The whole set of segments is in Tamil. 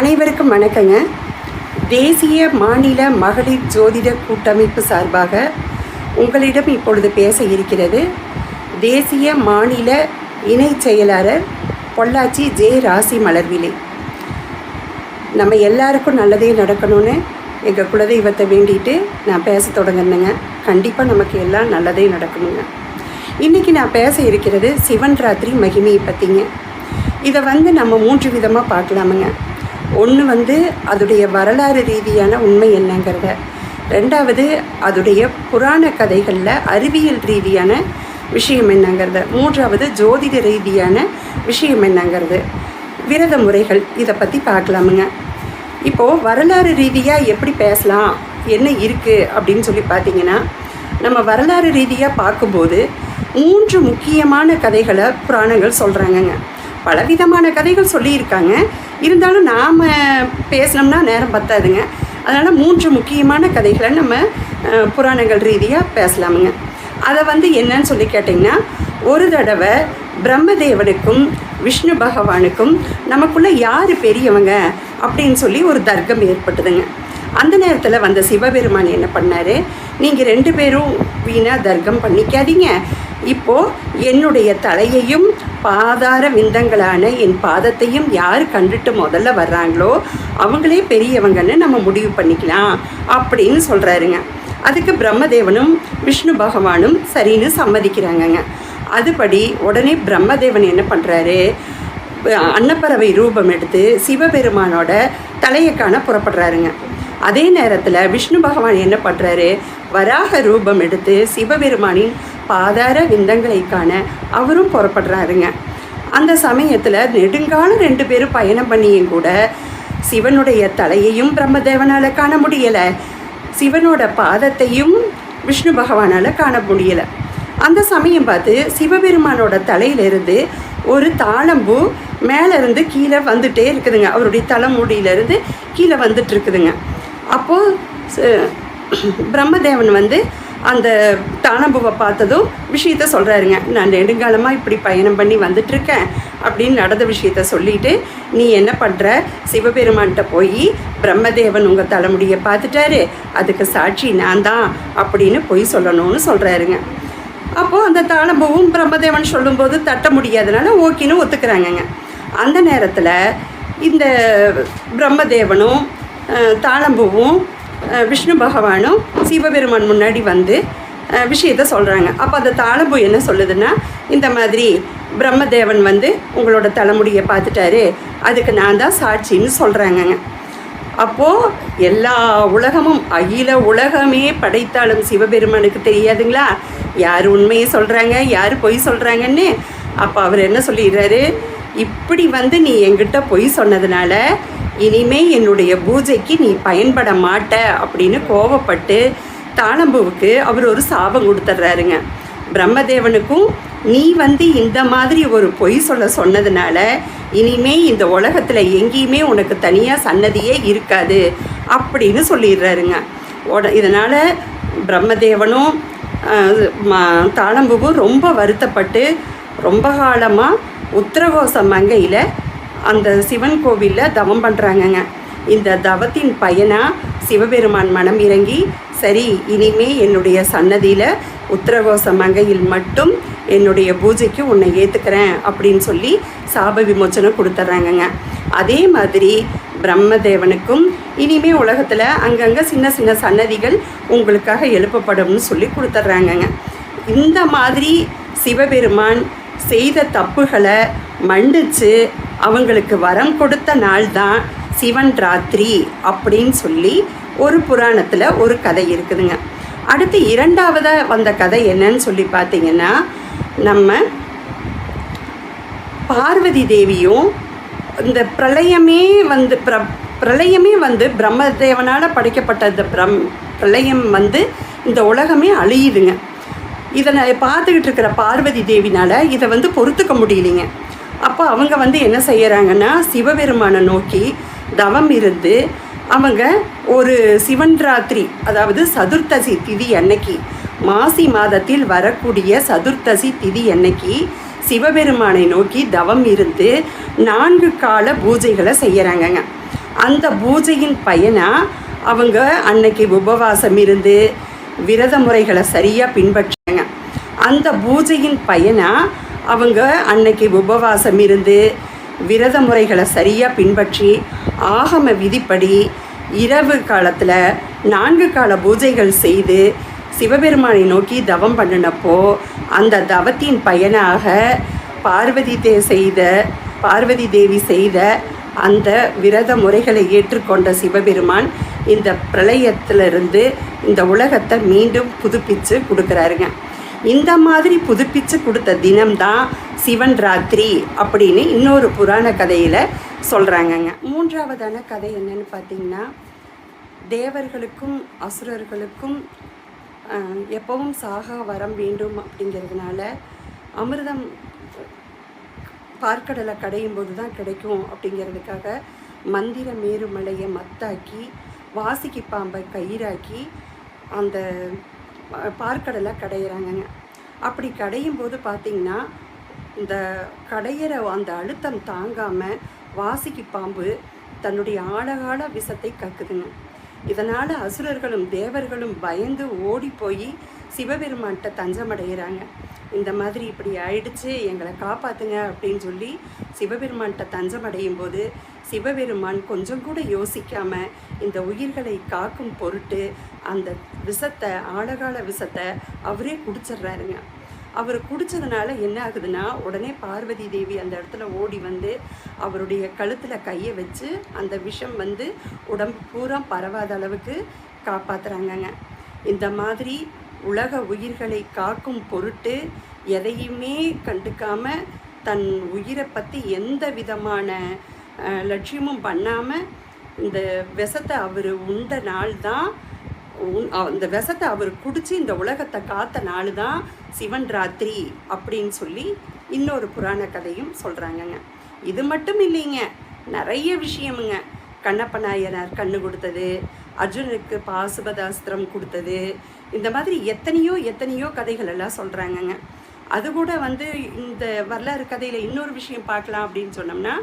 அனைவருக்கும் வணக்கங்க. தேசிய மாநில மகளிர் ஜோதிட கூட்டமைப்பு சார்பாக உங்களிடம் இப்பொழுது பேச இருக்கிறது தேசிய மாநில இணைச் செயலாளர் பொள்ளாச்சி ஜே ராசி மலர்விலை நம்ம எல்லாருக்கும் நல்லதே நடக்கணும்னு எங்கள் குலதெய்வத்தை வேண்டிட்டு நான் பேச தொடங்கினேங்க. கண்டிப்பாக நமக்கு எல்லாம் நல்லதே நடக்கணுங்க இன்றைக்கி நான் பேச இருக்கிறது சிவன் ராத்திரி மகிமையை பற்றிங்க இதை வந்து நம்ம மூன்று விதமாக பார்க்கலாமுங்க. ஒன்று வந்து அதுடைய வரலாறு ரீதியான உண்மை என்னங்கிறத. ரெண்டாவது அதுடைய புராண கதைகளில் அறிவியல் ரீதியான விஷயம் என்னங்கிறத. மூன்றாவது ஜோதிட ரீதியான விஷயம் என்னங்கிறது. விரத முறைகள் இதை பற்றி பார்க்கலாமுங்க. இப்போது வரலாறு ரீதியாக எப்படி பேசலாம்? என்ன இருக்குது அப்படின்னு சொல்லி பார்த்தீங்கன்னா நம்ம வரலாறு ரீதியாக பார்க்கும்போது மூன்று முக்கியமான கதைகளை புராணங்கள் சொல்கிறாங்கங்க பலவிதமான கதைகள் சொல்லியிருக்காங்க. இருந்தாலும் நாம் பேசினோம்னா நேரம் பத்தாதுங்க. அதனால் மூன்று முக்கியமான கதைகளை நம்ம புராணங்கள் ரீதியாக பேசலாமுங்க. அதை வந்து என்னன்னு சொல்லி கேட்டிங்கன்னா ஒரு தடவை பிரம்மதேவனுக்கும் விஷ்ணு பகவானுக்கும் நமக்குள்ளே யார் பெரியவங்க அப்படின்னு சொல்லி ஒரு தர்க்கம் ஏற்பட்டதுங்க. அந்த நேரத்தில் வந்த சிவபெருமான் என்ன பண்ணார்? நீங்கள் ரெண்டு பேரும் வீணாக தர்க்கம் பண்ணிக்காதீங்க. இப்போது என்னுடைய தலையையும் பாதார விந்தங்களான என் பாதத்தையும் யார் கண்டுட்டு முதல்ல வர்றாங்களோ அவங்களே பெரியவங்கன்னு நம்ம முடிவு பண்ணிக்கலாம் அப்படின்னு சொல்கிறாருங்க அதுக்கு பிரம்மதேவனும் விஷ்ணு பகவானும் சரின்னு சம்மதிக்கிறாங்கங்க. அதுபடி உடனே பிரம்மதேவன் என்ன பண்ணுறாரு அன்னப்பறவை ரூபம் எடுத்து சிவபெருமானோட தலையை காண புறப்படுறாருங்க. அதே நேரத்தில் விஷ்ணு பகவான் என்ன பண்ணுறாரு வராக ரூபம் எடுத்து சிவபெருமானின் பாதார விந்தங்களை காண அவரும் புறப்படுறாருங்க. அந்த சமயத்தில் நெடுங்காலம் ரெண்டு பேரும் பயணம் பண்ணியும் கூட சிவனுடைய தலையையும் பிரம்மதேவனால் காண முடியலை. சிவனோட பாதத்தையும் விஷ்ணு பகவானால் காண முடியலை. அந்த சமயம் பார்த்து சிவபெருமானோட தலையிலிருந்து ஒரு தாளம்பூ மேலேருந்து கீழே வந்துட்டே இருக்குதுங்க. அவருடைய தலைமுடியிலேருந்து கீழே வந்துட்டு இருக்குதுங்க. அப்போது ச- பிரம்மதேவன் வந்து அந்த தானபுவை பார்த்ததும் விஷயத்த சொல்கிறாருங்க நான் நெடுங்காலமாக இப்படி பயணம் பண்ணி வந்துட்டுருக்கேன் அப்படின்னு நடந்த விஷயத்த சொல்லிட்டு நீ என்ன பண்ணுற சிவபெருமான்கிட்ட போய் பிரம்மதேவன் உங்கள் தலைமுடியை பார்த்துட்டாரு. அதுக்கு சாட்சி நான் தான் அப்படின்னு பொய் சொல்லணும்னு சொல்கிறாருங்க அப்போது அந்த தானபுவும் பிரம்மதேவன் சொல்லும்போது தட்ட முடியாதனால ஓகேன்னு ஒத்துக்கிறாங்கங்க. அந்த நேரத்தில் இந்த பிரம்மதேவனும் தாளம்பூவும் விஷ்ணு பகவானும் சிவபெருமான் முன்னாடி வந்து விஷயத்த சொல்கிறாங்க அப்போ அந்த தாளம்பூ என்ன சொல்லுதுன்னா இந்த மாதிரி பிரம்மதேவன் வந்து உங்களோட தலைமுடியை பார்த்துட்டாரு அதுக்கு நான் தான் சாட்சின்னு சொல்கிறாங்கங்க அப்போது எல்லா உலகமும் அகில உலகமே படைத்தாலும் சிவபெருமானுக்கு தெரியாதுங்களா? யார் உண்மையை சொல்கிறாங்க யார் பொய் சொல்கிறாங்கன்னு அப்போ அவர் என்ன சொல்லிடுறாரு? இப்படி வந்து நீ எங்கிட்ட பொய் சொன்னதுனால இனிமே என்னுடைய பூஜைக்கு நீ பயன்பட மாட்ட அப்படின்னு கோவப்பட்டு தாளம்பூவுக்கு அவர் ஒரு சாபம் கொடுத்துட்றாருங்க. பிரம்மதேவனுக்கும் நீ வந்து இந்த மாதிரி ஒரு பொய் சொல்ல சொன்னதுனால இனிமே இந்த உலகத்தில் எங்கேயுமே உனக்கு தனியாக சன்னதியே இருக்காது அப்படின்னு சொல்லிடுறாருங்க. உட இதனால் பிரம்மதேவனும் மா ம- தாளம்பூவும் ரொம்ப வருத்தப்பட்டு ரொம்ப காலமாக உத்தரகோச மங்கையில் அந்த சிவன் கோவிலில் தவம் பண்ணுறாங்கங்க இந்த தவத்தின் பயனாக சிவபெருமான் மனம் இறங்கி சரி இனிமே என்னுடைய சன்னதியில் உத்தரகோச மங்கையில் மட்டும் என்னுடைய பூஜைக்கு உன்னை ஏற்றுக்கிறேன் அப்படின்னு சொல்லி சாப விமோச்சனம் கொடுத்துட்றாங்கங்க அதே மாதிரி பிரம்மதேவனுக்கும் இனிமே உலகத்தில் அங்கங்கே சின்ன சின்ன சன்னதிகள் உங்களுக்காக எழுப்பப்படும்னு சொல்லி கொடுத்துட்றாங்கங்க இந்த மாதிரி சிவபெருமான் செய்த தப்புகளை மன்னிச்சு அவங்களுக்கு வரம் கொடுத்த நாள் தான் சிவன் ராத்திரி அப்படின்னு சொல்லி ஒரு புராணத்தில் ஒரு கதை இருக்குதுங்க. அடுத்து இரண்டாவதாக வந்த கதை என்னன்னு சொல்லி பார்த்தீங்கன்னா நம்ம பார்வதி தேவியும் இந்த பிரளயமே வந்து பிர பிரளயமே வந்து பிரம்மதேவனால் படைக்கப்பட்ட இந்த பிரம் பிரளயம் வந்து இந்த உலகமே அழியுதுங்க. இதை நான் பார்த்துக்கிட்டு இருக்கிற பார்வதி தேவினால் இதை வந்து பொறுத்துக்க முடியலைங்க. அப்போ அவங்க வந்து என்ன செய்கிறாங்கன்னா சிவபெருமானை நோக்கி தவம் இருந்து அவங்க ஒரு சிவன் ராத்திரி அதாவது சதுர்த்தசி திதி அன்னைக்கு மாசி மாதத்தில் வரக்கூடிய சதுர்த்தசி திதி அன்னைக்கு சிவபெருமானை நோக்கி தவம் இருந்து நான்கு கால பூஜைகளை செய்கிறாங்கங்க அந்த பூஜையின் பயனாக அவங்க அன்னைக்கு உபவாசம் இருந்து விரத முறைகளை சரியாக பின்பற்றாங்க அந்த பூஜையின் பயனாக அவங்க அன்னைக்கு உபவாசம் இருந்து விரத முறைகளை சரியாக பின்பற்றி ஆகம விதிப்படி இரவு காலத்தில் நான்கு கால பூஜைகள் செய்து சிவபெருமானை நோக்கி தவம் பண்ணினப்போ அந்த தவத்தின் பயனாக பார்வதி தே செய்த பார்வதி தேவி செய்த அந்த விரத முறைகளை ஏற்றுக்கொண்ட சிவபெருமான் இந்த பிரளயத்திலிருந்து இந்த உலகத்தை மீண்டும் புதுப்பித்து கொடுக்குறாருங்க. இந்த மாதிரி புதுப்பிச்சு கொடுத்த தினம்தான் சிவன் ராத்திரி அப்படின்னு இன்னொரு புராண கதையில் சொல்கிறாங்கங்க மூன்றாவதான கதை என்னன்னு பார்த்தீங்கன்னா தேவர்களுக்கும் அசுரர்களுக்கும் எப்பவும் சாகா வரம் வேண்டும் அப்படிங்கிறதுனால அமிர்தம் பார்க்கடலை கடையும் போது தான் கிடைக்கும் அப்படிங்கிறதுக்காக மந்திர மேருமலையை மத்தாக்கி வாசிக்கு பாம்பை கயிறாக்கி அந்த பார்க்கடலை கடையிறாங்கங்க. அப்படி கடையும் போது பார்த்திங்கன்னா இந்த கடையிற அந்த அழுத்தம் தாங்காமல் வாசிக்கு பாம்பு தன்னுடைய ஆழகால விஷத்தை கக்குதுங்க. இதனால் அசுரர்களும் தேவர்களும் பயந்து ஓடி போய் சிவபெருமான்கிட்ட தஞ்சமடைகிறாங்க இந்த மாதிரி இப்படி ஆயிடுச்சு எங்களை காப்பாத்துங்க அப்படின்னு சொல்லி சிவபெருமான்கிட்ட தஞ்சமடையும் போது சிவபெருமான் கொஞ்சம் கூட யோசிக்காம இந்த உயிர்களை காக்கும் பொருட்டு அந்த விஷத்தை ஆழகால விஷத்தை அவரே குடிச்சிடுறாருங்க. அவர் குடிச்சதுனால என்ன ஆகுதுன்னா உடனே பார்வதி தேவி அந்த இடத்துல ஓடி வந்து அவருடைய கழுத்தில் கையை வச்சு அந்த விஷம் வந்து உடம்பு பூரா பரவாத அளவுக்கு காப்பாத்துறாங்கங்க. இந்த மாதிரி உலக உயிர்களை காக்கும் பொருட்டு எதையுமே கண்டுக்காம தன் உயிரை பற்றி எந்த விதமான லட்சியமும் பண்ணாமல் இந்த விஷத்தை அவர் உண்ட நாள் தான் அந்த விஷத்தை அவர் குடித்து இந்த உலகத்தை காத்த நாள் தான் சிவன் ராத்திரி அப்படின்னு சொல்லி இன்னொரு புராண கதையும் சொல்கிறாங்கங்க இது மட்டும் இல்லைங்க நிறைய விஷயமுங்க. கண்ணப்ப நாயனார் கண்ணு கொடுத்தது அர்ஜுனனுக்கு பாசுபதாஸ்திரம் கொடுத்தது. இந்த மாதிரி எத்தனையோ எத்தனையோ கதைகள் எல்லாம் சொல்கிறாங்கங்க அது கூட வந்து இந்த வரலாறு கதையில் இன்னொரு விஷயம் பார்க்கலாம் அப்படின்னு சொன்னோம்னா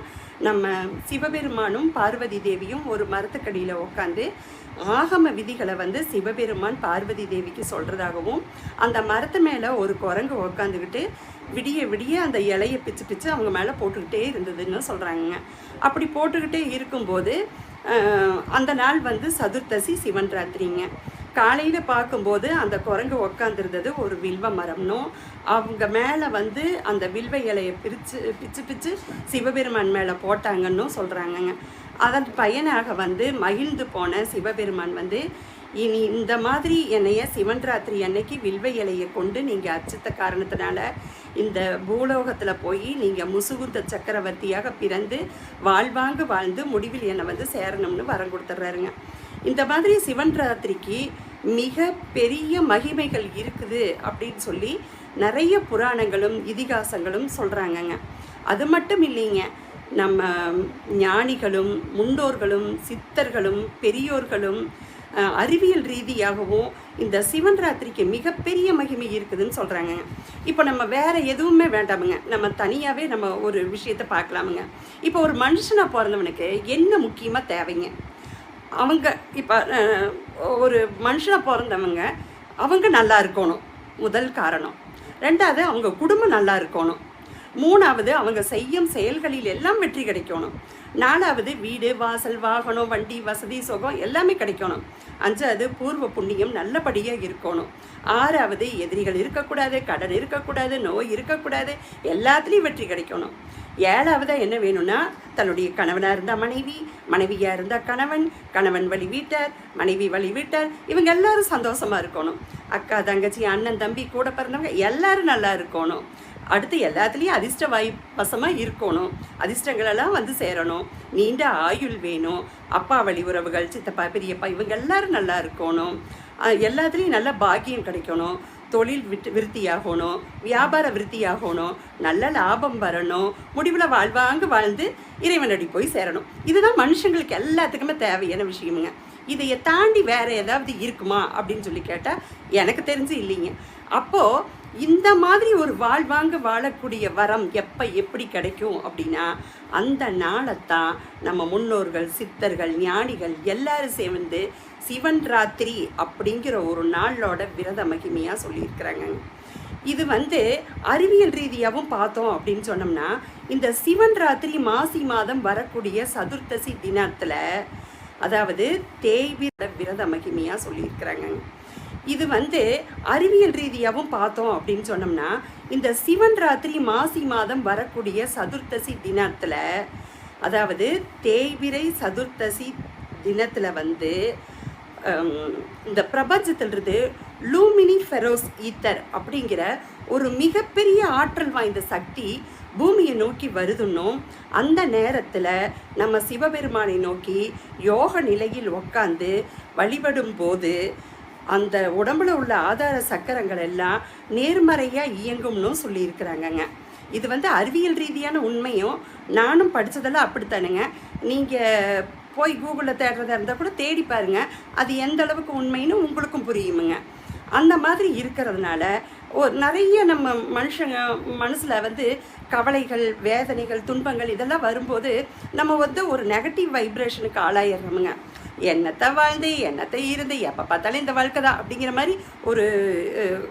நம்ம சிவபெருமானும் பார்வதி தேவியும் ஒரு மரத்துக்கடியில் உட்காந்து ஆகம விதிகளை வந்து சிவபெருமான் பார்வதி தேவிக்கு சொல்கிறதாகவும் அந்த மரத்து மேலே ஒரு குரங்கு உக்காந்துக்கிட்டு விடிய விடிய அந்த இலையை பிச்சு பிச்சு அவங்க மேலே போட்டுக்கிட்டே இருந்ததுன்னு சொல்கிறாங்க அப்படி போட்டுக்கிட்டே இருக்கும்போது அந்த நாள் வந்து சதுர்த்தசி சிவன் ராத்திரிங்க. காலையில் பார்க்கும்போது அந்த குரங்கு உக்காந்துருந்தது ஒரு வில்வ மரம்னும் அவங்க மேலே வந்து அந்த வில்வ இலையை பிரித்து பிச்சு பிச்சு சிவபெருமான் மேலே போட்டாங்கன்னும் சொல்கிறாங்கங்க அதன் பயனாக வந்து மகிழ்ந்து போன சிவபெருமான் வந்து இனி இந்த மாதிரி என்னைய சிவன் ராத்திரி அன்னைக்கு வில்வ இலையை கொண்டு நீங்கள் அர்ச்சித்த காரணத்தினால இந்த பூலோகத்தில் போய் நீங்கள் முசுகுந்த சக்கரவர்த்தியாக பிறந்து வாழ்வாங்கு வாழ்ந்து முடிவில் என்னை வந்து சேரணும்னு வரம் கொடுத்துட்றாருங்க இந்த மாதிரி சிவன் ராத்திரிக்கு மிக பெரிய மகிமைகள் இருக்குது அப்படின்னு சொல்லி நிறைய புராணங்களும் இதிகாசங்களும் சொல்கிறாங்கங்க அது மட்டும் இல்லைங்க நம்ம ஞானிகளும் முன்னோர்களும் சித்தர்களும் பெரியோர்களும் அறிவியல் ரீதியாகவும் இந்த சிவன் ராத்திரிக்கு மிகப்பெரிய மகிமை இருக்குதுன்னு சொல்கிறாங்க இப்போ நம்ம வேறு எதுவுமே வேண்டாமுங்க. நம்ம தனியாகவே நம்ம ஒரு விஷயத்தை பார்க்கலாமுங்க. இப்போ ஒரு மனுஷனாக பிறந்தவனுக்கு என்ன முக்கியமாக தேவைங்க? அவங்க இப்போ ஒரு மனுஷனாக பிறந்தவங்க அவங்க நல்லா இருக்கணும். முதல் காரணம். ரெண்டாவது அவங்க குடும்பம் நல்லா இருக்கணும். மூணாவது அவங்க செய்யும் செயல்களில் எல்லாம் வெற்றி கிடைக்கணும். நாலாவது வீடு வாசல் வாகனம் வண்டி வசதி சுகம் எல்லாமே கிடைக்கணும். அஞ்சாவது பூர்வ புண்ணியம் நல்லபடியாக இருக்கணும். ஆறாவது எதிரிகள் இருக்கக்கூடாது கடன் இருக்கக்கூடாது நோய் இருக்கக்கூடாது எல்லாத்துலேயும் வெற்றி கிடைக்கணும். ஏழாவதாக என்ன வேணும்னா தன்னுடைய கணவனாக இருந்தால் மனைவி மனைவியாக இருந்தால் கணவன் கணவன் வழி வீட்டார் மனைவி வழி வீட்டார் இவங்க எல்லாரும் சந்தோஷமாக இருக்கணும். அக்கா தங்கச்சி அண்ணன் தம்பி கூட பிறந்தவங்க எல்லாரும் நல்லா இருக்கணும். அடுத்து எல்லாத்துலேயும் அதிர்ஷ்ட வாய் வசமாக இருக்கணும். அதிர்ஷ்டங்களெல்லாம் வந்து சேரணும். நீண்ட ஆயுள் வேணும். அப்பா வழி உறவுகள் சித்தப்பா பெரியப்பா இவங்க எல்லாரும் நல்லா இருக்கணும். எல்லாத்துலேயும் நல்ல பாக்கியம் கிடைக்கணும். தொழில் விட்டு விருத்தியாகணும். வியாபார விருத்தியாகணும். நல்ல லாபம் வரணும். முடிவில் வாழ்வாங்க வாழ்ந்து இறைவனடி போய் சேரணும். இதுதான் மனுஷங்களுக்கு எல்லாத்துக்குமே தேவையான விஷயமுங்க. இதையை தாண்டி வேற ஏதாவது இருக்குமா அப்படின்னு சொல்லி கேட்டால் எனக்கு தெரிஞ்சு இல்லைங்க. அப்போது இந்த மாதிரி ஒரு வாழ்வாங்க வாழக்கூடிய வரம் எப்போ எப்படி கிடைக்கும் அப்படின்னா அந்த நாளைத்தான் நம்ம முன்னோர்கள் சித்தர்கள் ஞானிகள் எல்லாரும் சேர்ந்து சிவன் ராத்திரி அப்படிங்கிற ஒரு நாளோட விரத மகிமையாக சொல்லியிருக்கிறாங்க இது வந்து அறிவியல் ரீதியாகவும் பார்த்தோம் அப்படின்னு சொன்னோம்னா இந்த சிவன் ராத்திரி மாசி மாதம் வரக்கூடிய சதுர்த்தசி தினத்தில் அதாவது தேய்விர விரத மகிமையாக சொல்லியிருக்கிறாங்க இது வந்து அறிவியல் ரீதியாகவும் பார்த்தோம் அப்படின்னு சொன்னோம்னா இந்த சிவன் ராத்திரி மாசி மாதம் வரக்கூடிய சதுர்த்தசி தினத்தில் அதாவது தேய்விரை சதுர்த்தசி தினத்தில் வந்து இந்த பிரபஞ்சத்திலிருந்து லூமினி ஃபெரோஸ் ஈத்தர் அப்படிங்கிற ஒரு மிகப்பெரிய ஆற்றல் வாய்ந்த சக்தி பூமியை நோக்கி வருதுன்னும் அந்த நேரத்தில் நம்ம சிவபெருமானை நோக்கி யோக நிலையில் உட்காந்து வழிபடும் போது அந்த உடம்புல உள்ள ஆதார சக்கரங்கள் எல்லாம் நேர்மறையாக இயங்கும்னு சொல்லியிருக்கிறாங்கங்க. இது வந்து அறிவியல் ரீதியான உண்மையும் நானும் படித்ததெல்லாம் அப்படித்தானுங்க. நீங்கள் போய் கூகுளில் தேடுறதா இருந்தால் கூட தேடி பாருங்க. அது எந்த அளவுக்கு உண்மைன்னு உங்களுக்கும் புரியுமுங்க. அந்த மாதிரி இருக்கிறதுனால ஒரு நிறைய நம்ம மனுஷங்க மனசில் வந்து கவலைகள் வேதனைகள் துன்பங்கள் இதெல்லாம் வரும்போது நம்ம வந்து ஒரு நெகட்டிவ் வைப்ரேஷனுக்கு ஆளாயிடுறோமுங்க. என்னத்தை வாழ்ந்து என்னத்தை இருந்து எப்போ பார்த்தாலும் இந்த வாழ்க்கை தான் அப்படிங்கிற மாதிரி ஒரு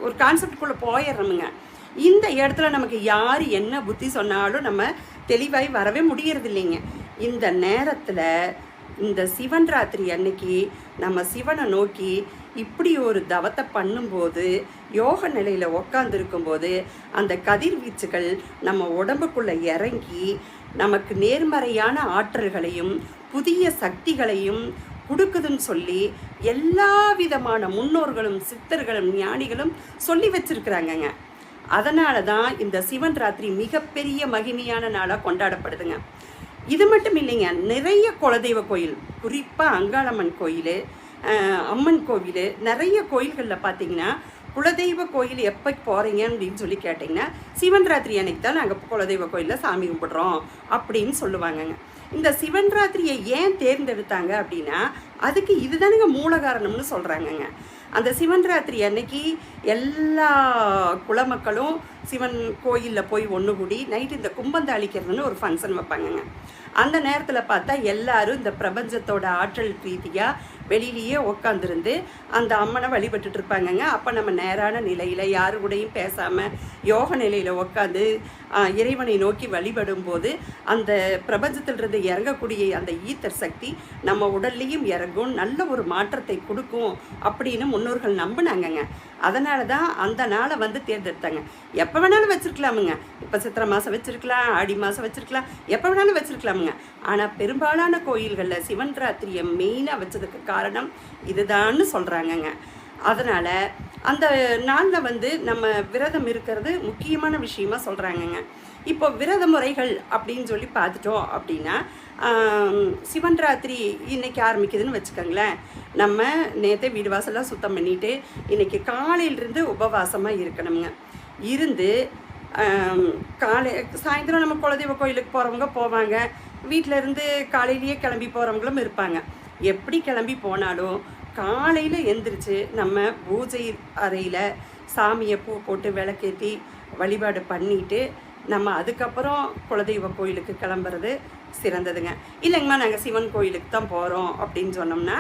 ஒரு கான்செப்டுக்குள்ளே போயிடுறோமுங்க. இந்த இடத்துல நமக்கு யார் என்ன புத்தி சொன்னாலும் நம்ம தெளிவாகி வரவே முடியறது இல்லைங்க இந்த நேரத்தில் இந்த சிவன் ராத்திரி அன்னைக்கு நம்ம சிவனை நோக்கி இப்படி ஒரு தவத்தை பண்ணும்போது யோக நிலையில் உக்காந்துருக்கும்போது அந்த கதிர்வீச்சுகள் நம்ம உடம்புக்குள்ளே இறங்கி நமக்கு நேர்மறையான ஆற்றல்களையும் புதிய சக்திகளையும் கொடுக்குதுன்னு சொல்லி எல்லா விதமான முன்னோர்களும் சித்தர்களும் ஞானிகளும் சொல்லி வச்சிருக்கிறாங்கங்க. அதனால தான் இந்த சிவன் ராத்திரி மிகப்பெரிய மகிமையான நாளாக கொண்டாடப்படுதுங்க. இது மட்டும் இல்லைங்க நிறைய குலதெய்வ கோயில் குறிப்பாக அங்காளம்மன் கோயில் அம்மன் கோவில் நிறைய கோயில்களில் பார்த்தீங்கன்னா குலதெய்வ கோயில் எப்போ போகிறீங்க அப்படின்னு சொல்லி கேட்டிங்கன்னா சிவன் ராத்திரி அன்னைக்கு தான் நாங்கள் குலதெய்வ கோயிலில் சாமி கும்பிட்றோம் அப்படின்னு சொல்லுவாங்கங்க. இந்த சிவன் ராத்திரியை ஏன் தேர்ந்தெடுத்தாங்க அப்படின்னா அதுக்கு இதுதானுங்க மூல காரணம்னு சொல்கிறாங்கங்க அந்த சிவன் ராத்திரி அன்னைக்கு எல்லா குலமக்களும் சிவன் கோயிலில் போய் ஒன்று கூடி நைட்டு இந்த கும்பந்தாளிக்கிறதுன்னு ஒரு ஃபங்க்ஷன் வைப்பாங்கங்க. அந்த நேரத்தில் பார்த்தா எல்லாரும் இந்த பிரபஞ்சத்தோட ஆற்றல் ரீதியாக வெளியிலேயே உட்காந்துருந்து அந்த அம்மனை வழிபட்டுட்டு இருப்பாங்கங்க. அப்போ நம்ம நேரான நிலையில் யாரு கூடயும் பேசாமல் யோக நிலையில் உட்காந்து இறைவனை நோக்கி வழிபடும் போது அந்த பிரபஞ்சத்திலிருந்து இறங்கக்கூடிய அந்த ஈத்தர் சக்தி நம்ம உடல்லையும் இறங்கும் நல்ல ஒரு மாற்றத்தை கொடுக்கும் அப்படின்னு முன்னோர்கள் நம்பினாங்கங்க. அதனால தான் அந்த நாளை வந்து தேர்ந்தெடுத்தாங்க. எப்போ வேணாலும் வச்சிருக்கலாமுங்க. இப்போ சித்திரை மாதம் வச்சுருக்கலாம் ஆடி மாதம் வச்சுருக்கலாம் எப்போ வேணாலும் வச்சுருக்கலாமுங்க. ஆனால் பெரும்பாலான கோயில்களில் சிவன் ராத்திரியை மெயினாக வச்சதுக்கு காரணம் இதுதான்னு சொல்கிறாங்கங்க அதனால் அந்த நாளில் வந்து நம்ம விரதம் இருக்கிறது முக்கியமான விஷயமா சொல்கிறாங்கங்க இப்போ விரத முறைகள் அப்படின்னு சொல்லி பார்த்துட்டோம் அப்படின்னா சிவன் ராத்திரி இன்னைக்கு ஆரம்பிக்குதுன்னு வச்சுக்கோங்களேன். நம்ம நேற்றே வீடு வாசல்லாம் சுத்தம் பண்ணிட்டு இன்றைக்கி காலையிலிருந்து உபவாசமாக இருக்கணுங்க. இருந்து காலை சாயந்தரம் நம்ம குலதெய்வ கோயிலுக்கு போகிறவங்க போவாங்க. வீட்டில் இருந்து காலையிலேயே கிளம்பி போகிறவங்களும் இருப்பாங்க. எப்படி கிளம்பி போனாலும் காலையில் எந்திரிச்சு நம்ம பூஜை அறையில் சாமியை பூ போட்டு விளக்கேற்றி வழிபாடு பண்ணிட்டு நம்ம அதுக்கப்புறம் குலதெய்வ கோயிலுக்கு கிளம்புறது சிறந்ததுங்க. இல்லைங்கம்மா நாங்கள் சிவன் கோயிலுக்கு தான் போகிறோம் அப்படின்னு சொன்னோம்னா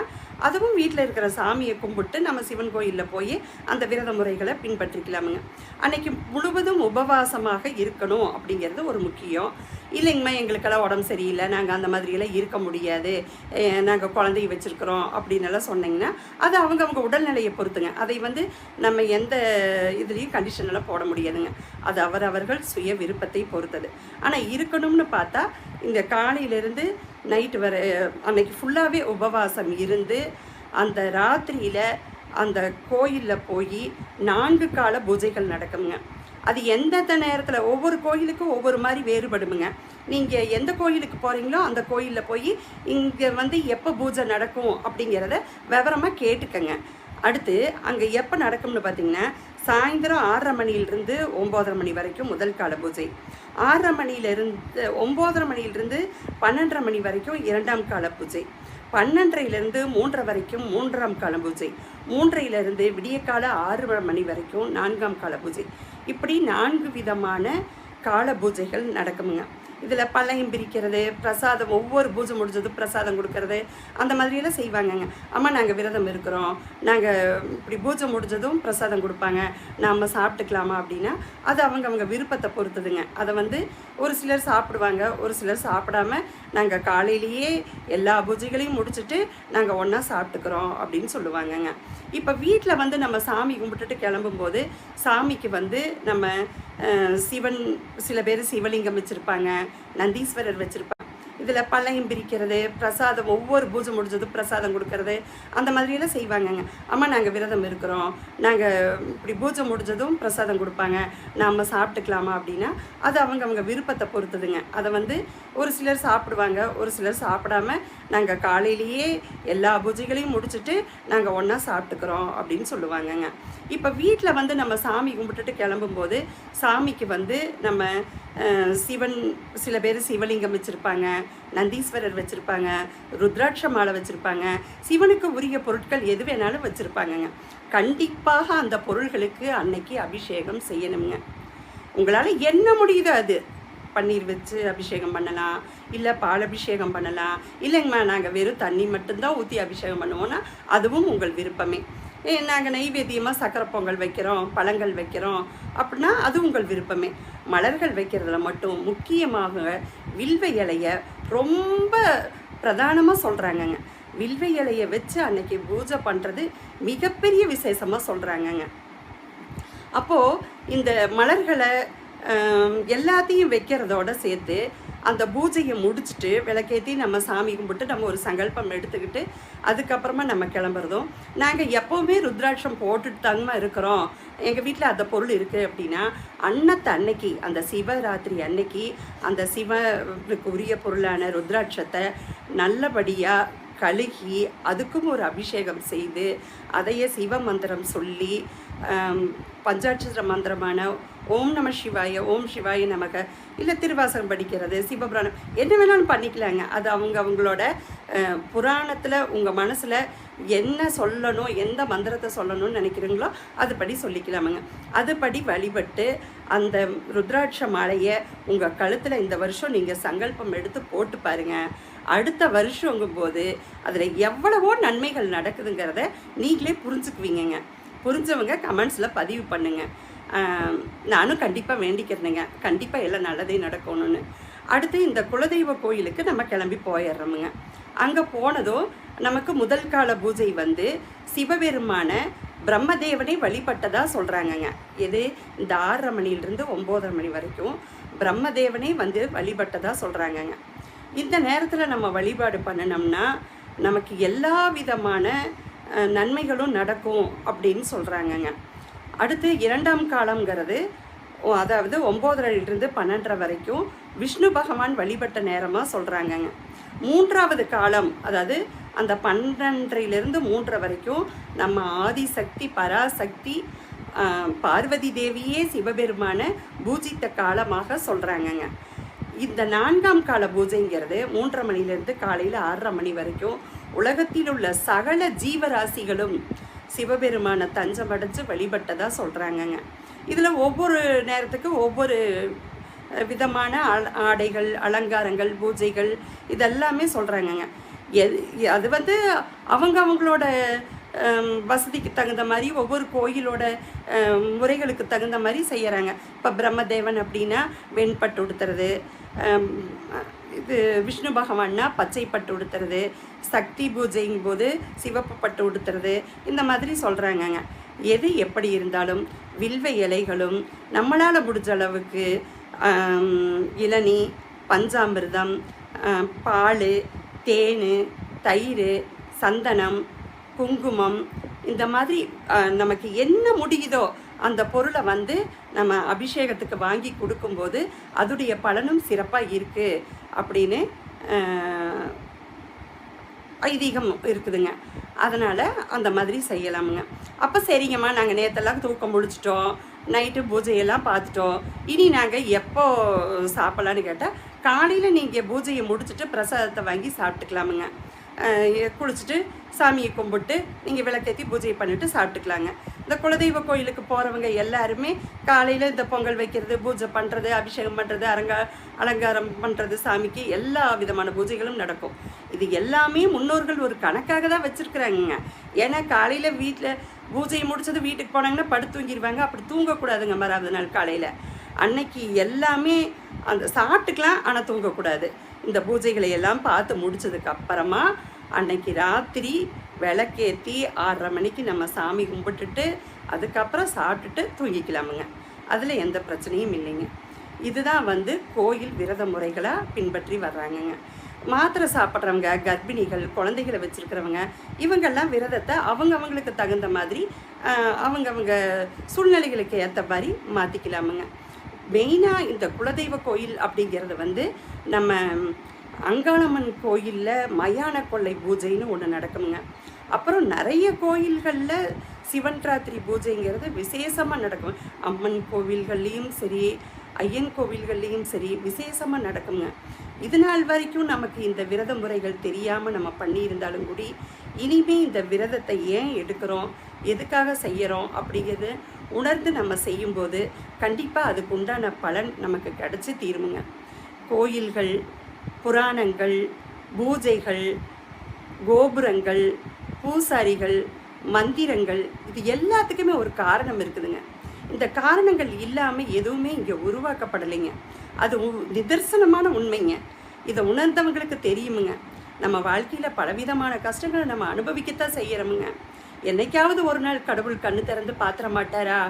அதுவும் வீட்டில் இருக்கிற சாமியை கும்பிட்டு நம்ம சிவன் கோயிலில் போய் அந்த விரத முறைகளை பின்பற்றிக்கலாமுங்க. அன்னைக்கு முழுவதும் உபவாசமாக இருக்கணும் அப்படிங்கிறது ஒரு முக்கியம். இல்லைங்கம்மா எங்களுக்கெல்லாம் உடம்பு சரியில்லை நாங்கள் அந்த மாதிரியெல்லாம் இருக்க முடியாது நாங்கள் குழந்தைய வச்சுருக்குறோம் அப்படின்னு எல்லாம் சொன்னீங்கன்னா அது அவங்க அவங்க உடல்நிலையை பொறுத்துங்க. அதை வந்து நம்ம எந்த இதுலேயும் கண்டிஷனெல்லாம் போட முடியாதுங்க. அது அவரவர்கள் சுய விருப்பத்தை பொறுத்தது. ஆனால் இருக்கணும்னு பார்த்தா இந்த காலையிலேருந்து நைட்டு வர அன்னைக்கு ஃபுல்லாகவே உபவாசம் இருந்து அந்த ராத்திரியில் அந்த கோயிலில் போய் நான்கு கால பூஜைகள் நடக்குங்க அது எந்தெந்த நேரத்தில் ஒவ்வொரு கோயிலுக்கும் ஒவ்வொரு மாதிரி வேறுபடுமுங்க. நீங்கள் எந்த கோயிலுக்கு போகிறீங்களோ அந்த கோயிலில் போய் இங்கே வந்து எப்போ பூஜை நடக்கும் அப்படிங்கிறத விவரமாக கேட்டுக்கங்க. அடுத்து அங்கே எப்போ நடக்கும்னு பார்த்தீங்கன்னா சாயந்தரம் ஆறரை மணியிலிருந்து ஒம்போதரை மணி வரைக்கும் முதல் கால பூஜை. ஆறரை மணியிலிருந்து ஒம்போதரை மணியிலிருந்து பன்னெண்டரை மணி வரைக்கும் இரண்டாம் கால பூஜை. பன்னெண்டரையிலிருந்து மூன்றரை வரைக்கும் மூன்றாம் கால பூஜை. மூன்றையிலிருந்து விடியக்கால ஆறு மணி வரைக்கும் நான்காம் கால பூஜை. இப்படி நான்கு விதமான கால பூஜைகள் நடக்குமுங்க. இதில் பழையம் பிரிக்கிறது பிரசாதம் ஒவ்வொரு பூஜை முடிஞ்சதும் பிரசாதம் கொடுக்கறது அந்த மாதிரியெல்லாம் செய்வாங்கங்க. அம்மா நாங்கள் விரதம் இருக்கிறோம். நாங்கள் இப்படி பூஜை முடிஞ்சதும் பிரசாதம் கொடுப்பாங்க. நாம் சாப்பிட்டுக்கலாமா அப்படின்னா அது அவங்க அவங்க விருப்பத்தை பொறுத்ததுங்க. அதை வந்து ஒரு சிலர் சாப்பிடுவாங்க ஒரு சிலர் சாப்பிடாம நாங்கள் காலையிலேயே எல்லா பூஜைகளையும் முடிச்சுட்டு நாங்கள் ஒன்றா சாப்பிட்டுக்கிறோம் அப்படின்னு சொல்லுவாங்கங்க. இப்போ வீட்டில் வந்து நம்ம சாமி கும்பிட்டுட்டு கிளம்பும்போது சாமிக்கு வந்து நம்ம சிவன் சில பேர் சிவலிங்கம் வச்சுருப்பாங்க. நந்தீஸ்வரர் வச்சிருப்பார் இதில் பழையம் பிரிக்கிறது பிரசாதம் ஒவ்வொரு பூஜை முடிஞ்சதும் பிரசாதம் கொடுக்கறது அந்த மாதிரியெல்லாம் செய்வாங்கங்க. அம்மா நாங்கள் விரதம் இருக்கிறோம். நாங்கள் இப்படி பூஜை முடிஞ்சதும் பிரசாதம் கொடுப்பாங்க. நாம் சாப்பிட்டுக்கலாமா அப்படின்னா அது அவங்க அவங்க விருப்பத்தை பொறுத்ததுங்க. அதை வந்து ஒரு சிலர் சாப்பிடுவாங்க ஒரு சிலர் சாப்பிடாம நாங்கள் காலையிலேயே எல்லா பூஜைகளையும் முடிச்சுட்டு நாங்கள் ஒன்றா சாப்பிட்டுக்கிறோம் அப்படின்னு சொல்லுவாங்கங்க. இப்போ வீட்டில் வந்து நம்ம சாமி கும்பிட்டுட்டு கிளம்பும்போது சாமிக்கு வந்து நம்ம சிவன் சில பேர் சிவலிங்கம் வச்சுருப்பாங்க. நந்தீஸ்வரர் வச்சுருப்பாங்க ருத்ராட்ச மாலை வச்சுருப்பாங்க சிவனுக்கு உரிய பொருட்கள் எது வேணாலும் வச்சுருப்பாங்கங்க. கண்டிப்பாக அந்த பொருள்களுக்கு அன்னைக்கு அபிஷேகம் செய்யணுங்க. உங்களால் என்ன முடியுதோ அது. பன்னீர் வச்சு அபிஷேகம் பண்ணலாம் இல்லை பால் அபிஷேகம் பண்ணலாம். இல்லைங்கம்மா நாங்கள் வெறும் தண்ணி மட்டும்தான் ஊற்றி அபிஷேகம் பண்ணுவோன்னா அதுவும் உங்கள் விருப்பமே. நாங்கள் நெய்வேத்தியமாக சக்கரை பொங்கல் வைக்கிறோம் பழங்கள் வைக்கிறோம் அப்படின்னா அது உங்கள் விருப்பமே. மலர்கள் வைக்கிறதுல மட்டும் முக்கியமாக வில்வ இலையை ரொம்ப பிரதானமாக சொல்கிறாங்கங்க வில்வ இலையை வச்சு அன்னைக்கு பூஜை பண்ணுறது மிகப்பெரிய விசேஷமாக சொல்கிறாங்கங்க அப்போது இந்த மலர்களை எல்லாத்தையும் வைக்கிறதோட சேர்த்து அந்த பூஜையை முடிச்சுட்டு விளக்கேற்றி நம்ம சாமி கும்பிட்டு நம்ம ஒரு சங்கல்பம் எடுத்துக்கிட்டு அதுக்கப்புறமா நம்ம கிளம்புறதும். நாங்கள் எப்போவுமே ருத்ராட்சம் போட்டுட்டு தாங்கம்மா இருக்கிறோம். எங்கள் வீட்டில் அந்த பொருள் இருக்குது அப்படின்னா அன்னத்தை அன்னைக்கு அந்த சிவராத்திரி அன்னைக்கு அந்த சிவனுக்கு உரிய பொருளான ருத்ராட்சத்தை நல்லபடியாக கழுகி அதுக்கும் ஒரு அபிஷேகம் செய்து அதையே சிவ மந்திரம் சொல்லி ஆம், பஞ்சாட்சர மந்திரமான ஓம் நம சிவாய ஓம் சிவாய நமக. இல்லை திருவாசகம் படிக்கிறது சிவபுராணம். என்ன வேணாலும் பண்ணிக்கலாங்க. அது அவங்க அவங்களோட புராணத்தில் உங்கள் மனசில் என்ன சொல்லணும் எந்த மந்திரத்தை சொல்லணும்னு நினைக்கிறீங்களோ அதுபடி சொல்லிக்கலாமுங்க. அதுபடி வழிபட்டு அந்த ருத்ராட்ச மாலையை உங்கள் கழுத்தில் இந்த வருஷம் நீங்கள் சங்கல்பம் எடுத்து போட்டு பாருங்கள் அடுத்த வருஷங்கும் போது அதில் எவ்வளவோ நன்மைகள் நடக்குதுங்கிறத நீங்களே புரிஞ்சுக்குவீங்கங்க. புரிஞ்சவங்க கமெண்ட்ஸில் பதிவு பண்ணுங்க. நானும் கண்டிப்பாக வேண்டிக்கிறேனுங்க. கண்டிப்பாக எல்லாம் நல்லதே நடக்கணும்னு. அடுத்து இந்த குலதெய்வ கோயிலுக்கு நம்ம கிளம்பி போயிடுறோமுங்க. அங்கே போனதும் நமக்கு முதல் கால பூஜை வந்து சிவபெருமான பிரம்மதேவனை வழிபட்டதாக சொல்கிறாங்கங்க இது இந்த ஆறரை மணிலிருந்து ஒம்போதரை மணி வரைக்கும் பிரம்மதேவனை வந்து வழிபட்டதாக சொல்கிறாங்கங்க இந்த நேரத்தில் நம்ம வழிபாடு பண்ணினோம்னா நமக்கு எல்லா விதமான நன்மைகளும் நடக்கும் அப்படின்னு சொல்கிறாங்கங்க அடுத்து இரண்டாம் காலங்கிறது ஓ, அதாவது ஒம்போதரையிலிருந்து பன்னெண்டரை வரைக்கும் விஷ்ணு பகவான் வழிபட்ட நேரமாக சொல்கிறாங்கங்க மூன்றாவது காலம் அதாவது அந்த பன்னெண்டரையிலிருந்து மூன்றரை வரைக்கும் நம்ம ஆதிசக்தி பராசக்தி பார்வதி தேவியே சிவபெருமான பூஜித்த காலமாக சொல்கிறாங்கங்க இந்த நான்காம் கால பூஜைங்கிறது மூன்றரை மணிலேருந்து காலையில் ஆறரை மணி வரைக்கும் உலகத்தில் உள்ள சகல ஜீவராசிகளும் சிவபெருமான தஞ்சமடைஞ்சு வழிபட்டதாக சொல்கிறாங்கங்க இதில் ஒவ்வொரு நேரத்துக்கு ஒவ்வொரு விதமான ஆ- ஆடைகள் அலங்காரங்கள் பூஜைகள் இதெல்லாமே சொல்கிறாங்கங்க எது அது வந்து அவங்க அவங்களோட வசதிக்கு தகுந்த மாதிரி ஒவ்வொரு கோயிலோட முறைகளுக்கு தகுந்த மாதிரி செய்கிறாங்க இப்போ பிரம்மதேவன் அப்படின்னா வெண்பட்டு உடுத்துறது இது விஷ்ணு பகவான்னா பச்சை பட்டு உடுத்துறது சக்தி பூஜைங்கும் போது சிவப்பு பட்டு உடுத்துறது இந்த மாதிரி சொல்கிறாங்கங்க எது எப்படி இருந்தாலும் வில்வ இலைகளும் நம்மளால் முடிஞ்ச அளவுக்கு இளநீ பஞ்சாமிர்தம் பால் தேன் தயிர் சந்தனம் குங்குமம் இந்த மாதிரி நமக்கு என்ன முடியுதோ அந்த பொருளை வந்து நம்ம அபிஷேகத்துக்கு வாங்கி கொடுக்கும்போது அதுடைய பலனும் சிறப்பாக இருக்குது அப்படின்னு ஐதீகம் இருக்குதுங்க. அதனால் அந்த மாதிரி செய்யலாமுங்க. அப்போ சரிங்கம்மா நாங்கள் நேற்றெல்லாம் தூக்கம் முடிச்சிட்டோம் நைட்டு பூஜையெல்லாம் பார்த்துட்டோம். இனி நாங்கள் எப்போ சாப்பிட்லான்னு கேட்டால் காலையில் நீங்கள் பூஜையை முடிச்சுட்டு பிரசாதத்தை வாங்கி சாப்பிட்டுக்கலாமுங்க. குளிச்சுட்டு சாமியை கும்பிட்டு நீங்கள் விளக்கேற்றி பூஜை பண்ணிவிட்டு சாப்பிட்டுக்கலாங்க. இந்த குலதெய்வ கோயிலுக்கு போகிறவங்க எல்லாருமே காலையில் இந்த பொங்கல் வைக்கிறது பூஜை பண்ணுறது அபிஷேகம் பண்ணுறது அரங்கா அலங்காரம் பண்ணுறது சாமிக்கு எல்லா விதமான பூஜைகளும் நடக்கும். இது எல்லாமே முன்னோர்கள் ஒரு கணக்காக தான் வச்சுருக்குறாங்க ஏன்னா காலையில் வீட்டில் பூஜையை முடிச்சது வீட்டுக்கு போனாங்கன்னா படுத்து தூங்கிடுவாங்க அப்படி தூங்கக்கூடாதுங்க மறாவது நாள் காலையில். அன்னைக்கு எல்லாமே அந்த சாப்பிட்டுக்கலாம் ஆனால் தூங்கக்கூடாது. இந்த பூஜைகளை எல்லாம் பார்த்து முடிச்சதுக்கு அப்புறமா அன்னைக்கு ராத்திரி விளக்கேற்றி ஆறரை மணிக்கு நம்ம சாமி கும்பிட்டுட்டு அதுக்கப்புறம் சாப்பிட்டுட்டு தூங்கிக்கலாமுங்க. அதில் எந்த பிரச்சனையும் இல்லைங்க. இதுதான் வந்து கோயில் விரத முறைகளாக பின்பற்றி வர்றாங்கங்க. மாத்திரை சாப்பிட்றவங்க கர்ப்பிணிகள் குழந்தைகளை வச்சுருக்கிறவங்க இவங்கெல்லாம் விரதத்தை அவங்க அவங்களுக்கு தகுந்த மாதிரி அவங்கவுங்க அவங்கவங்க சூழ்நிலைகளுக்கு ஏற்ற மாதிரி மாற்றிக்கலாமுங்க மெயினாக இந்த குலதெய்வ கோயில் அப்படிங்கிறது வந்து நம்ம அங்காளம்மன் கோயிலில் மயான கொள்ளை பூஜைன்னு ஒன்று நடக்குங்க அப்புறம் நிறைய கோயில்களில் சிவன் ராத்திரி பூஜைங்கிறது விசேஷமாக நடக்கும். அம்மன் கோவில்கள்லேயும் சரி ஐயன் கோவில்கள்லேயும் சரி விசேஷமாக நடக்குங்க இது நாள் வரைக்கும் நமக்கு இந்த விரத முறைகள் தெரியாமல் நம்ம பண்ணியிருந்தாலும் கூடி இனிமே இந்த விரதத்தை ஏன் எடுக்கிறோம் எதுக்காக செய்கிறோம் அப்படிங்கிறது உணர்ந்து நம்ம செய்யும்போது கண்டிப்பாக அதுக்கு உண்டான பலன் நமக்கு கிடச்சி தீருமுங்க. கோயில்கள் புராணங்கள் பூஜைகள் கோபுரங்கள் பூசாரிகள் மந்திரங்கள் இது எல்லாத்துக்குமே ஒரு காரணம் இருக்குதுங்க. இந்த காரணங்கள் இல்லாமல் எதுவுமே இங்கே உருவாக்கப்படலைங்க. அது உ- நிதர்சனமான உண்மைங்க. இதை உணர்ந்தவங்களுக்கு தெரியுமுங்க. நம்ம வாழ்க்கையில் பலவிதமான கஷ்டங்களை நம்ம அனுபவிக்கத்தான் செய்கிறோமுங்க என்னைக்காவது ஒரு நாள் கடவுள் கண்ணு திறந்து பாத்திர மாட்டாரா?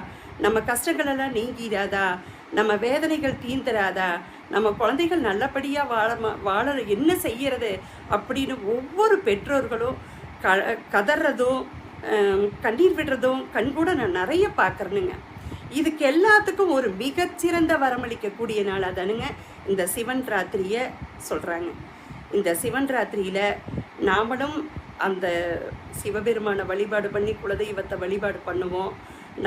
நம்ம கஷ்டங்களெல்லாம் நீங்கிறாதா நம்ம வேதனைகள் தீந்துராதா? நம்ம குழந்தைகள் நல்லபடியாக வாழ வாழ என்ன செய்யறது? அப்படின்னு ஒவ்வொரு பெற்றோர்களும் க கதறதும் கண்ணீர் விடுறதும் கண்கூட நான் நிறைய பார்க்குறேனுங்க. இதுக்கு எல்லாத்துக்கும் ஒரு மிகச்சிறந்த வரமளிக்கக்கூடிய நாளாக தானுங்க இந்த சிவன் ராத்திரியை சொல்கிறாங்க இந்த சிவன் ராத்திரியில் நாமளும் அந்த சிவபெருமானை வழிபாடு பண்ணி குலதெய்வத்தை வழிபாடு பண்ணுவோம்.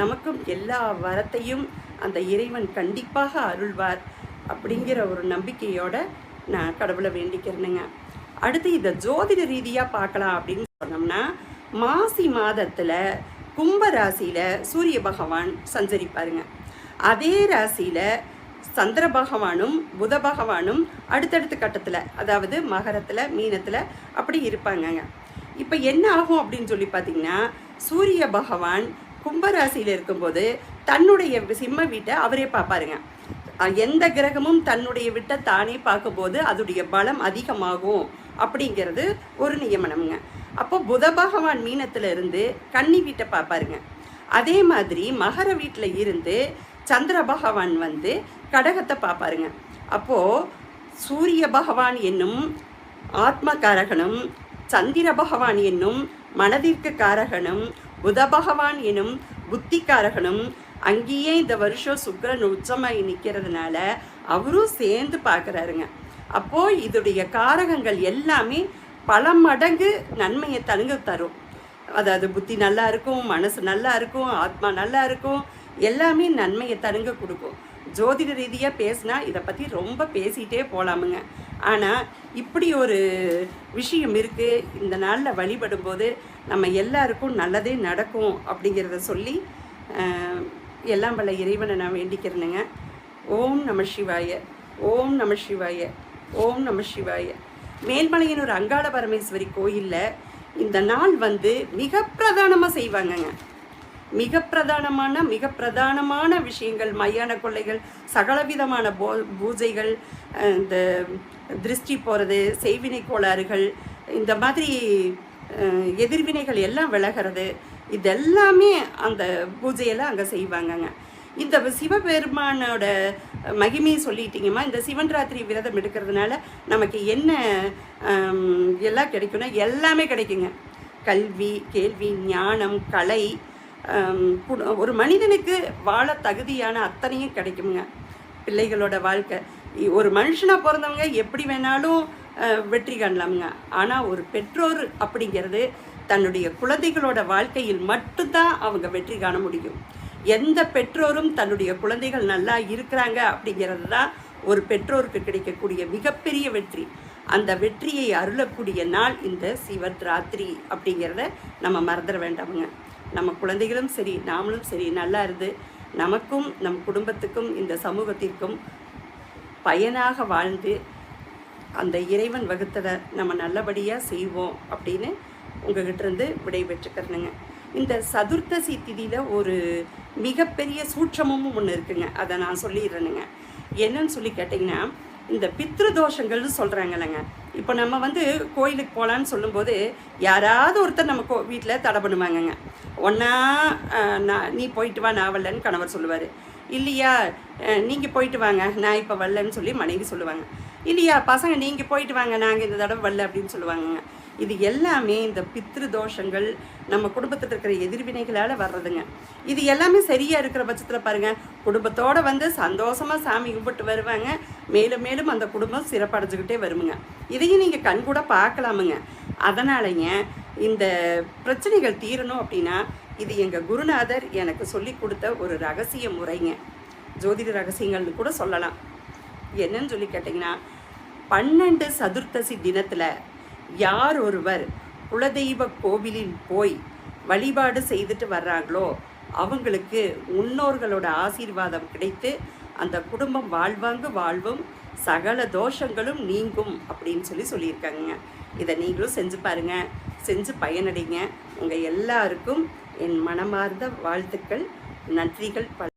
நமக்கும் எல்லா வரத்தையும் அந்த இறைவன் கண்டிப்பாக அருள்வார் அப்படிங்கிற ஒரு நம்பிக்கையோட நான் கடவுளை வேண்டிக்கிறேனுங்க. அடுத்து இதை ஜோதிட ரீதியாக பார்க்கலாம் அப்படின்னு சொன்னோம்னா மாசி மாதத்தில் கும்ப ராசியில் சூரிய பகவான் சஞ்சரிப்பாருங்க. அதே ராசியில் சந்திர பகவானும் புத பகவானும் அடுத்தடுத்த கட்டத்தில் அதாவது மகரத்தில் மீனத்தில் அப்படி இருப்பாங்கங்க. இப்போ என்ன ஆகும் அப்படின்னு சொல்லி பார்த்தீங்கன்னா சூரிய பகவான் கும்பராசியில் இருக்கும்போது தன்னுடைய சிம்ம வீட்டை அவரே பார்ப்பாருங்க. எந்த கிரகமும் தன்னுடைய வீட்டை தானே பார்க்கும்போது அதோடைய பலம் அதிகமாகும் அப்படிங்கிறது ஒரு நியமனம்ங்க. அப்போ புத பகவான் மீனத்தில் இருந்து கன்னி வீட்டை பார்ப்பாருங்க. அதே மாதிரி மகர வீட்டில் இருந்து சந்திர பகவான் வந்து கடகத்தை பார்ப்பாருங்க. அப்போது சூரிய பகவான் என்னும் ஆத்ம காரகனும் சந்திர பகவான் என்னும் மனதிற்கு காரகனும் புத பகவான் எனும் புத்திக்காரகனும் அங்கேயே இந்த வருஷம் சுக்கரன் உச்சமாகி நிற்கிறதுனால அவரும் சேர்ந்து பார்க்குறாருங்க. அப்போது இதோடைய காரகங்கள் எல்லாமே பல மடங்கு நன்மையை தனுங்க தரும். அதாவது புத்தி நல்லா இருக்கும் மனசு நல்லா இருக்கும் ஆத்மா நல்லா இருக்கும் எல்லாமே நன்மையை தருங்க கொடுக்கும். ஜோதிட ரீதியாக பேசினா இதை பற்றி ரொம்ப பேசிகிட்டே போகலாமுங்க ஆனால் இப்படி ஒரு விஷயம் இருக்குது இந்த நாளில் வழிபடும்போது நம்ம எல்லாருக்கும் நல்லதே நடக்கும் அப்படிங்கிறத சொல்லி எல்லாம் பல இறைவனை நான் வேண்டிக்கிறேனுங்க. ஓம் நம சிவாய ஓம் நம சிவாய ஓம் நம சிவாய. மேல்மலையனூர் அங்காள பரமேஸ்வரி கோயிலில் இந்த நாள் வந்து மிக பிரதானமாக செய்வாங்கங்க. மிக பிரதானமான மிக பிரதானமான விஷயங்கள் மையான கொள்ளைகள் சகலவிதமான போ பூஜைகள் இந்த திருஷ்டி போகிறது செய்வினை கோளாறுகள் இந்த மாதிரி எதிர்வினைகள் எல்லாம் விலகிறது. இதெல்லாமே அந்த பூஜையெல்லாம் அங்கே செய்வாங்கங்க. இந்த சிவபெருமானோட மகிமையை சொல்லிட்டீங்கம்மா இந்த சிவன் ராத்திரி விரதம் எடுக்கிறதுனால நமக்கு என்ன எல்லாம் கிடைக்கும்னா எல்லாமே கிடைக்குங்க. கல்வி கேள்வி ஞானம் கலை ஒரு மனிதனுக்கு வாழ தகுதியான அத்தனையும் கிடைக்குங்க பிள்ளைகளோட வாழ்க்கை. ஒரு மனுஷனாக பிறந்தவங்க எப்படி வேணாலும் வெற்றி காணலாமுங்க. ஆனால் ஒரு பெற்றோர் அப்படிங்கிறது தன்னுடைய குழந்தைகளோட வாழ்க்கையில் மட்டும்தான் அவங்க வெற்றி காண முடியும். எந்த பெற்றோரும் தன்னுடைய குழந்தைகள் நல்லா இருக்கிறாங்க அப்படிங்கிறது தான் ஒரு பெற்றோருக்கு கிடைக்கக்கூடிய மிகப்பெரிய வெற்றி. அந்த வெற்றியை அருளக்கூடிய நாள் இந்த சிவராத்திரி அப்படிங்கிறத நம்ம மறந்துட வேண்டாமுங்க. நம்ம குழந்தைகளும் சரி நாமளும் சரி நல்லா இருந்து நமக்கும் நம் குடும்பத்துக்கும் இந்த சமூகத்திற்கும் பயனாக வாழ்ந்து அந்த இறைவன் வகுத்ததை நம்ம நல்லபடியாக செய்வோம் அப்படின்னு உங்ககிட்ட இருந்து விடை பெற்றுக்கிறனுங்க. இந்த சதுர்த்தசி திதியில் ஒரு மிகப்பெரிய சூற்றமும் ஒன்று இருக்குங்க. அதை நான் சொல்லிடுறேனுங்க. என்னன்னு சொல்லி கேட்டிங்கன்னா இந்த பித்ரு தோஷங்கள்னு சொல்கிறாங்கல்லங்க இப்போ நம்ம வந்து கோயிலுக்கு போகலான்னு சொல்லும்போது யாராவது ஒருத்தர் நம்ம கோ வீட்டில் தடை பண்ணுவாங்கங்க. ஒன்றா நான் நீ போயிட்டு வா நான் வரலன்னு கணவர் சொல்லுவார். இல்லையா நீங்கள் போயிட்டு வாங்க நான் இப்போ வரலன்னு சொல்லி மனைவி சொல்லுவாங்க. இல்லையா பசங்க நீங்கள் போயிட்டு வாங்க நாங்கள் இந்த தடவை வரல அப்படின்னு சொல்லுவாங்கங்க. இது எல்லாமே இந்த பித்ரு தோஷங்கள் நம்ம குடும்பத்தில் இருக்கிற எதிர்வினைகளால் வர்றதுங்க. இது எல்லாமே சரியாக இருக்கிற பட்சத்தில் பாருங்கள் குடும்பத்தோடு வந்து சந்தோஷமாக சாமி கும்பிட்டு வருவாங்க. மேலும் மேலும் அந்த குடும்பம் சிறப்படைஞ்சுக்கிட்டே வருமுங்க. இதையும் நீங்கள் கண்கூட பார்க்கலாமுங்க. அதனாலங்க இந்த பிரச்சனைகள் தீரணும் அப்படின்னா இது எங்கள் குருநாதர் எனக்கு சொல்லி கொடுத்த ஒரு ரகசிய முறைங்க. ஜோதிட ரகசியங்கள்னு கூட சொல்லலாம். என்னன்னு சொல்லி கேட்டிங்கன்னா பன்னெண்டு சதுர்த்தசி தினத்தில் யார் ஒருவர் குலதெய்வ கோவிலில் போய் வழிபாடு செய்துட்டு வர்றாங்களோ அவங்களுக்கு முன்னோர்களோட ஆசீர்வாதம் கிடைத்து அந்த குடும்பம் வாழ்வாங்கு வாழ்வும் சகல தோஷங்களும் நீங்கும் அப்படின்னு சொல்லி சொல்லியிருக்காங்க. இதை நீங்களும் செஞ்சு பாருங்க. செஞ்சு பயனடைங்க. உங்கள் எல்லாருக்கும் என் மனமார்ந்த வாழ்த்துக்கள் நன்றிகள் பல